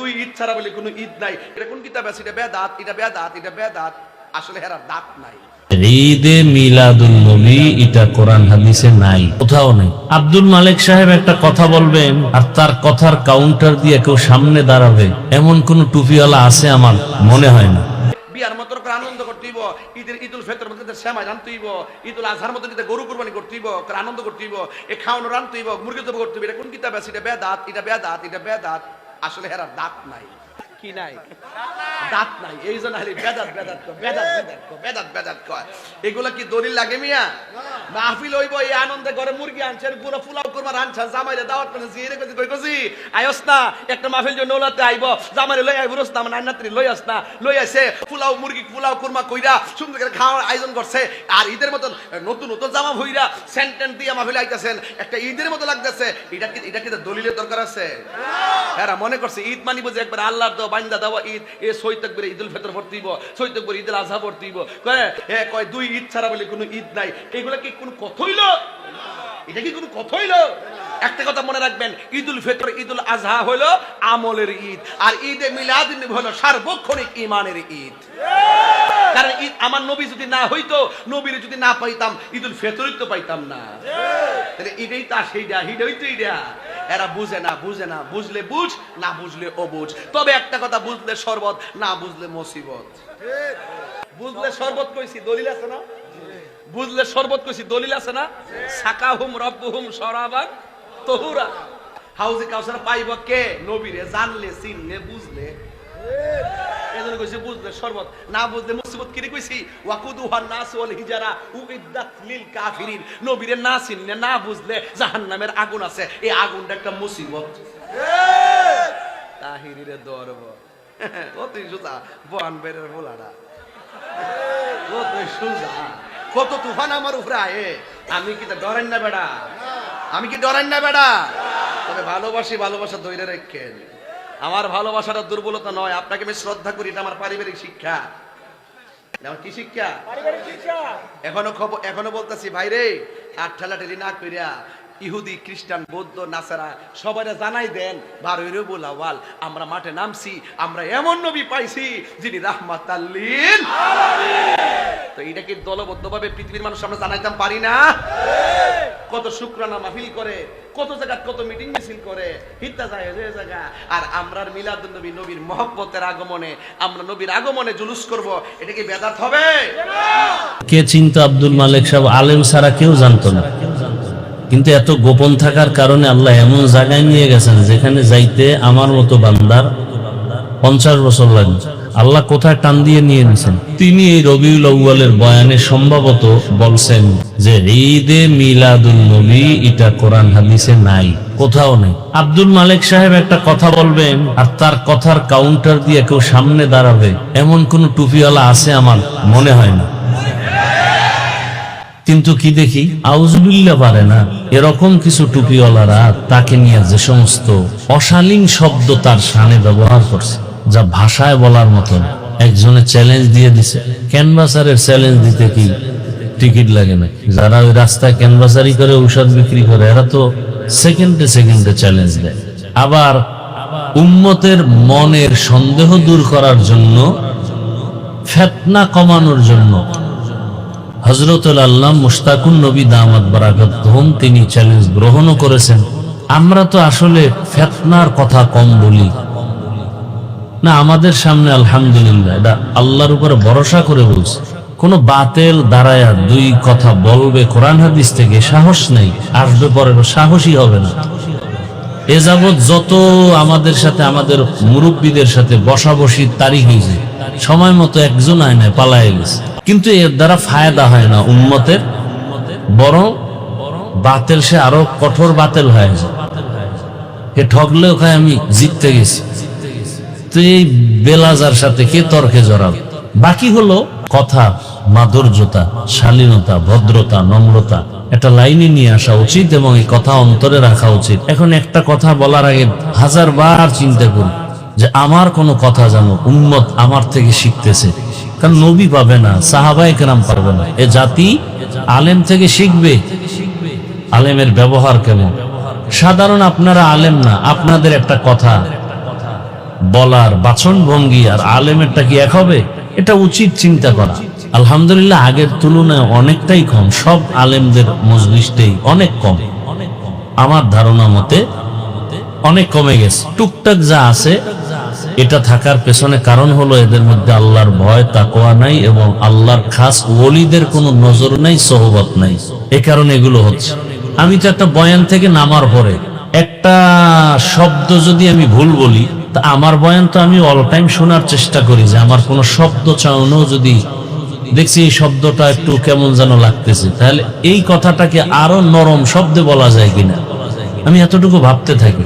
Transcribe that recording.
দুই ঈদ ছাড়া বলে কোনো ঈদ নাই। এটা কোন কিতাব আছে? এটা বেদাত এটা বেদাত এটা বেদাত। আসলে হেরা দাঁত নাই। ঈদে মিলাদুল নবী এটা কোরআন হাদিসে নাই কোথাও নেই। আব্দুল মালিক সাহেব একটা কথা বলবেন আর তার কথার কাউন্টার দিয়ে কেউ সামনে দাঁড়াবে এমন কোন টুপিওয়ালা আছে আমার মনে হয় না। বিয়ার মতো করে আনন্দ করতেইব ঈদের ঈদুল ফেতর মধ্যে শ্যামাই রানতে ঈদুল আজহার মধ্যে গরু কুরবানি করতে হইব করে আনন্দ করতে হইব এ খাওয়ানো মুরগি তবে করতে হইব এটা কোন কিতাব আছে? এটা বেদাত এটা বেদাত এটা বেদাত। আসলে এরা দাঁত নাই। কি নাই? দাঁত নাই এই জন্য খালি বেদাত বেদাত বেদাত বেদাত বেদাত বেদাত কয় এগুলো কি দলিল লাগে মিয়া? মাহফিল হইব এই আনন্দে ঘরে মুরগি আনছেন পুরো ফুলাও করবার আনছেন জামাইরে দাওয়াত করে জিরে কইছি কই কইছি? আয়স না একটা মাহফিল জন্য নৌলাতে আইব জামাইরে লই আইব রস না আমার নান্নাত্রী লই আস না লই আসে ফুলাও মুরগি ফুলাও কুরমা কইরা সুন্দর করে খাওয়ার আয়োজন করছে আর ঈদের মতন নতুন নতুন জামা ভইরা সেন্টেন্ট দিয়ে মাহফিল আইতাছেন একটা ঈদের মতো লাগতেছে এটা কি এটা কি দলিলের দরকার আছে? হ্যাঁ মনে করছে ঈদ মানিব যে একবার আল্লাহর দেওয়া বান্দা দেওয়া ঈদ এ ঈদুল ঈদুল কয় কয়, দুই ঈদ ছাড়া বলে কোনো ঈদ নাই। কি এটা কি একটা কথা মনে রাখবেন, ঈদুল ঈদুল হলো আমলের ঈদ, আর ঈদে মিলাদ হলো সার্বক্ষণিক ইমানের ঈদ। কারণ ঈদ আমার নবী যদি না হইতো, নবীর যদি না পাইতাম, ঈদুল ফিতরই তো পাইতাম না। তাহলে এটাই তা সেইটা হিডই তো এইটা এরা বুঝে না বুঝে না। বুঝলে বুঝ, না বুঝলে অবুঝ। তবে একটা কথা, বুঝলে শরবত, না বুঝলে মুসিবত। বুঝলে শরবত কইছি, দলিল আছে না? বুঝলে শরবত কইছি, দলিল আছে না? সাকাহুম রব্বুহুম শরাবান তহুরা। হাউজে কাউসার পাইব কে? নবীরে জানলে, চিনলে, বুঝলে। কইছি বুঝলে শরবত? না বুঝলে মুসিবত কিরে কইছি? ওয়াকুদুহান নাস ওয়াল হিজারা উইদ্দাত লিল কাফিরিন। নবীরে না চিনলে না বুঝলে জাহান্নামের আগুন আছে। এই আগুনটা একটা মুসিবত। তাহিরিরে দরব অতি সুতা বন বেরের বোলাটা কত সোজা। কত তুফান আমার উপরে আয়ে। আমি কি তা ডরেন না বেড়া? আমি কি ডরেন না বেড়া? তবে ভালোবাসি ভালোবাসা ধৈর্য রেখেন। আমার ভালোবাসাটা দুর্বলতা নয় আপনাকে আমি শ্রদ্ধা করি এটা আমার পারিবারিক শিক্ষা। আমার কি শিক্ষা? এখনও খবর এখনও বলতেছি ভাই রে আর ঠেলাঠেলি না কইরা ইহুদি খ্রিস্টান বৌদ্ধ নাসারা সবাই জানাই দেন বারোই আমরা মাঠে নামছি আমরা এমন নবী পাইছি যিনি রাহমাত তো এটা কি দলবদ্ধভাবে পৃথিবীর মানুষ আমরা জানাইতাম পারি না? কত শুক্রানা মাহফিল করে, কত জায়গা কত মিটিং মিছিল করে, হিত্তা যায় যে জায়গা। আর আমরা মিলাদুল নবী, নবীর মহব্বতের আগমনে, আমরা নবীর আগমনে জুলুস করব, এটা কি বেদাত হবে? কে চিন্তা আব্দুল মালিক সাহেব? আলেম ছাড়া কেউ জানতো না। কিন্তু এত গোপন থাকার কারণে আল্লাহ এমন জায়গায় নিয়ে গেছেন, যেখানে যাইতে আমার মতো বান্দার পঞ্চাশ বছর লাগবে। আল্লাহ কোথায় টান দিয়ে নিয়ে নিছেন? তিনি এই রবিউল আউ্বালের বয়ানে সম্ভবত বলছেন যে, ঈদে মিলাদুল নবী এটা কোরআন হাদিসে নাই, কোথাও নেই। আব্দুল মালিক সাহেব একটা কথা বলবেন, আর তার কথার কাউন্টার দিয়ে কেউ সামনে দাঁড়াবে, এমন কোন টুপিওয়ালা আছে আমার মনে হয় না। কিন্তু কি দেখি আউজবিল্লা পারে না, এরকম কিছু টুপিওয়ালারা তাকে নিয়ে যে সমস্ত অশালীন শব্দ তার সানে ব্যবহার করছে। যা ভাষায় বলার মতন। একজনে চ্যালেঞ্জ দিয়ে দিছে। ক্যানভাসারের চ্যালেঞ্জ দিতে কি টিকিট লাগে না যারা ওই রাস্তায় ক্যানভাসারি করে, ঔষধ বিক্রি করে, এরা তো সেকেন্ডে সেকেন্ডে চ্যালেঞ্জ দেয়। আবার উম্মতের মনের সন্দেহ দূর করার জন্য, ফেতনা কমানোর জন্য হজরতুল আল্লাহ মুস্তাকুন নবী দামাত বারাকাত তিনি চ্যালেঞ্জ গ্রহণও করেছেন। আমরা তো আসলে ফেতনার কথা কম বলি। না, আমাদের সামনে আলহামদুলিল্লাহ, এটা আল্লাহর উপরে ভরসা করে বলছে। কোন বাতেল দাঁড়ায়া দুই কথা বলবে, কোরআন হাদিস থেকে সাহস নেই, আসবে পরে সাহসী হবে না। এ যাবৎ যত আমাদের সাথে, আমাদের মুরব্বীদের সাথে বসাবসির তারিখ হয়েছে, সময় মতো একজন আয় নাই, পালায় গেছে। কিন্তু এর দ্বারা ফায়দা হয় না উন্মতের বরং বাতেল সে আরও কঠোর বাতেল হয়ে যায়। ঠকলে ওখানে আমি জিততে গেছি। তো এই বেলাজার সাথে কে তর্কে জড়াবে বাকি হলো কথা, মাধুর্যতা, শালীনতা, ভদ্রতা, নম্রতা। একটা লাইনে নিয়ে আসা উচিত এবং এই কথা অন্তরে রাখা উচিত। এখন একটা কথা বলার আগে হাজার বার চিন্তা করি যে আমার কোনো কথা জানো উন্মত আমার থেকে শিখতেছে। কারণ নবী পাবে না সাহাবাই কেরাম পারবে না। এ জাতি আলেম থেকে শিখবে। আলেমের ব্যবহার কেমন? সাধারণ আপনারা আলেম না, আপনাদের একটা কথা। বলার বাচন ভঙ্গি আর আলেমেরটা কি এক হবে? এটা উচিত চিন্তা করা। আলহামদুলিল্লাহ, আগের তুলনায় অনেকটাই কম। সব আলেমদের মজলিসটাই অনেক কম। আমার ধারণা মতে অনেক কমে গেছে। টুকটাক যা আছে, এটা থাকার পেছনে কারণ হলো এদের মধ্যে আল্লাহর ভয় তাকোয়া নাই এবং আল্লাহর খাস ওলিদের কোনো নজর নাই, সহবত নাই। এ কারণে এগুলো হচ্ছে। আমি তো একটা বয়ান থেকে নামার পরে একটা শব্দ যদি আমি ভুল বলি তা আমার বয়ান তো আমি অল টাইম শোনার চেষ্টা করি যে আমার কোনো শব্দ চাওনো যদি দেখছি এই শব্দটা একটু কেমন যেন লাগতেছে, তাহলে এই কথাটাকে আরও নরম শব্দে বলা যায় কিনা? আমি এতটুকু ভাবতে থাকি।